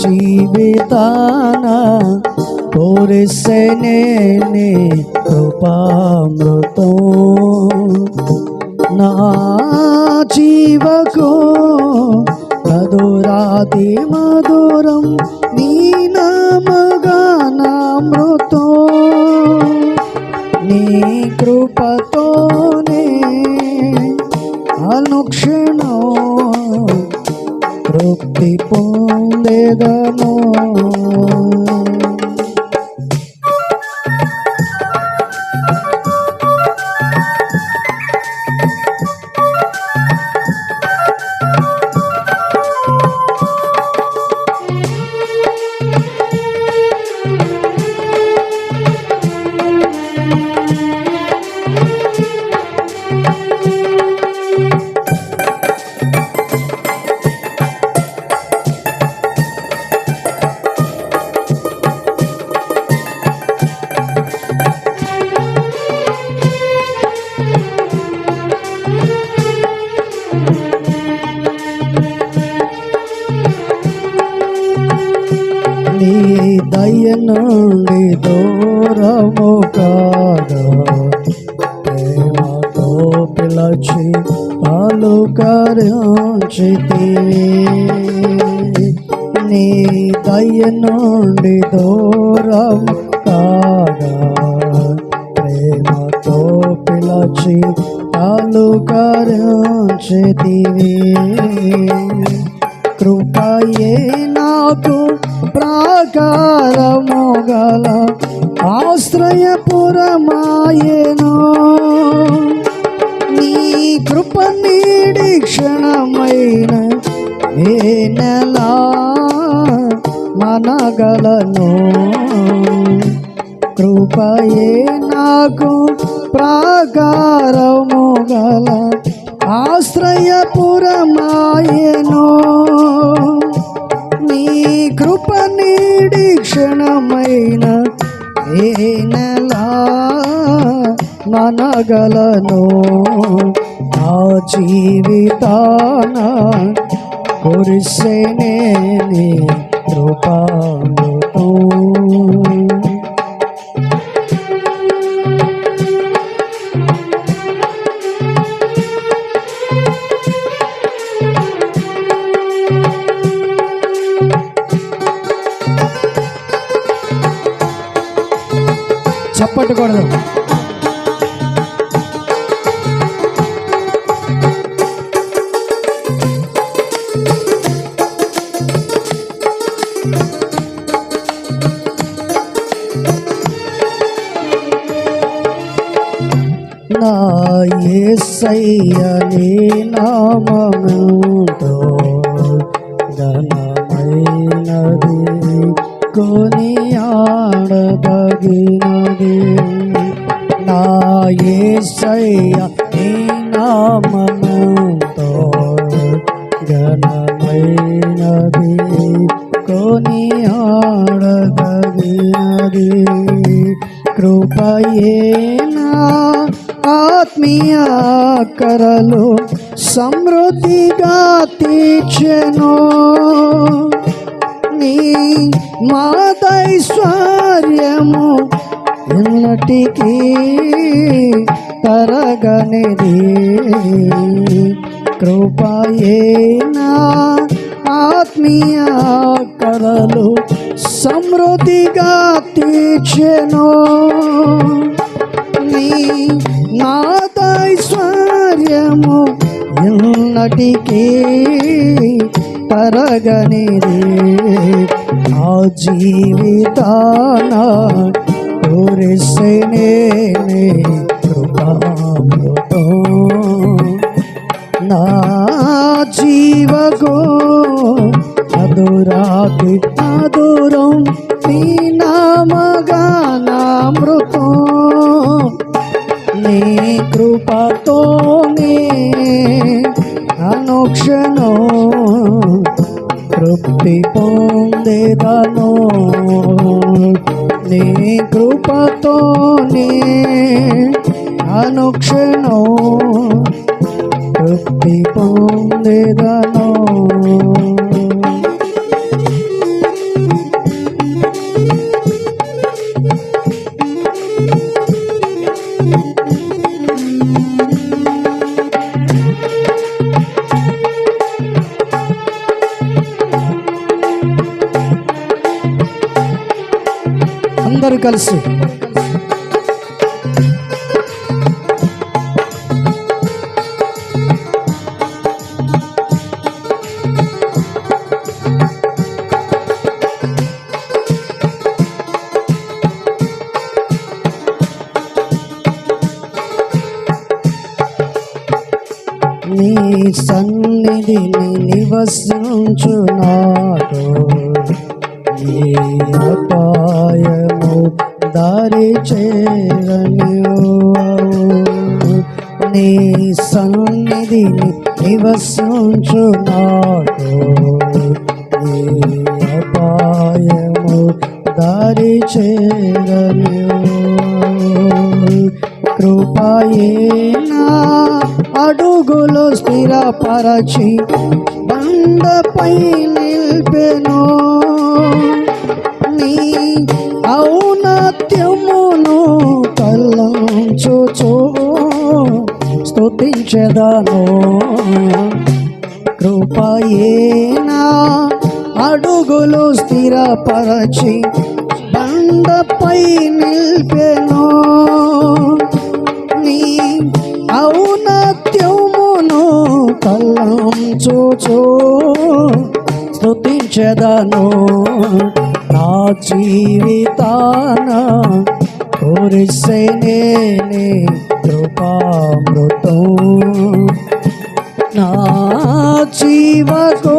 జీవితాన కోరిసెనే నీ కృపామృతం నా జీవకు మధురాది మధురం తృప్తి నుండి దూరము కాగా ప్రేమతో పిలచి పలుకరించితివి నీ దయ నుండి దూరం కాగా ప్రేమతో పిలచి పలుకరించితివి కృపయే నాకు ప్రాకారము గల ఆశ్రయపురమాయను. నీ కృప నీడి క్షణమైన నేనెలా మనగలను. కృపయే నాకు ప్రాకారము గల ఆశ్రయపురమాయను. క్షణమైన ఏనలా మనగలను నా జీవితాన కురిసేనే నీ పట్టకూడదు చప్పట్టకూడదు నా యేసయ్య నీ నామముతో ఘనమైనది కొనియాడదగినది నా యేసయ్య నీ నామముతో ఘనమైనది. కొనియాడదగినది కృపయేనా ఆత్మీయ కరలు సమృద్ధిగా తీర్చెను. నీ మాతైశ్వర్యము ఎన్నటికీ తరగనిది. కృపయేనా ఆత్మీయ కరలు సమృద్ధిగా తీర్చెను. నీ నాదైశ్వర్యము ఎన్నటికీ తరగనిది. జీవితాన కురిసేనే కృపామృతం నా జీవగో మధురాతి మధురం నీ నామగానామృతం నీ కృపతోనే అనుక్షణం తృప్తి పొందేదను కృపతోనే అనుక్షణం తృప్తి పొందేదను. అందరూ కలిసి. నీ సన్నిధిని నివసించునాడు. నీ అపాయము దారి చేరని నీ సన్నిధిని నివసించునాడు. నీ అపాయము దారి చేరని కృపయేనా అడుగులు స్థిరపరచి బండపై నిల్పెనో. అడుగులు స్థిరపరచి బండపై నిల్పెను. నీ ఔనత్యమును కళ్ళం తల్లంచుచు స్థుతించదను నా జీవితాన కురిసేనే నీ కృపామృతం. నా జీవకో